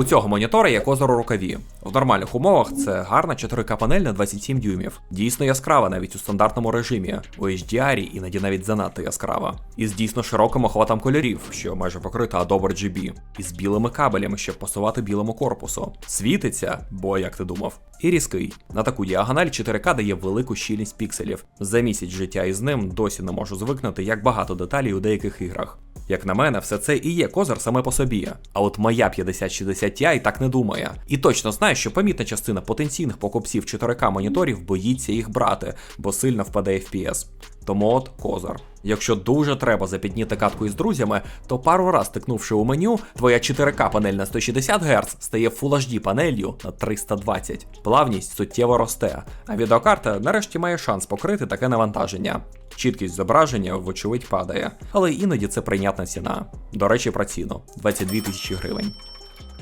У цього монітора є козир у рукаві. В нормальних умовах це гарна 4К панель на 27 дюймів. Дійсно яскрава навіть у стандартному режимі. У HDR іноді навіть занадто яскрава. Із дійсно широким охватом кольорів, що майже покрита Adobe RGB. І з білими кабелями, щоб пасувати білому корпусу. Світиться, бо як ти думав. І різкий. На таку діагональ 4К дає велику щільність пікселів. За місяць життя із ним досі не можу звикнути, як багато деталей у деяких іграх. Як на мене, все це і є козир саме по собі. А от моя 5060 Ti так не думає. І точно знаю, що помітна частина потенційних покупців 4К моніторів боїться їх брати, бо сильно впаде FPS. Тому от козир. Якщо дуже треба запідніти катку із друзями, то пару раз тикнувши у меню, твоя 4К панель на 160 Гц стає Full HD панелью на 320. Плавність суттєво росте, а відеокарта нарешті має шанс покрити таке навантаження. Чіткість зображення, вочевидь, падає, але іноді це прийнятна ціна. До речі, про ціну 22 тисячі гривень.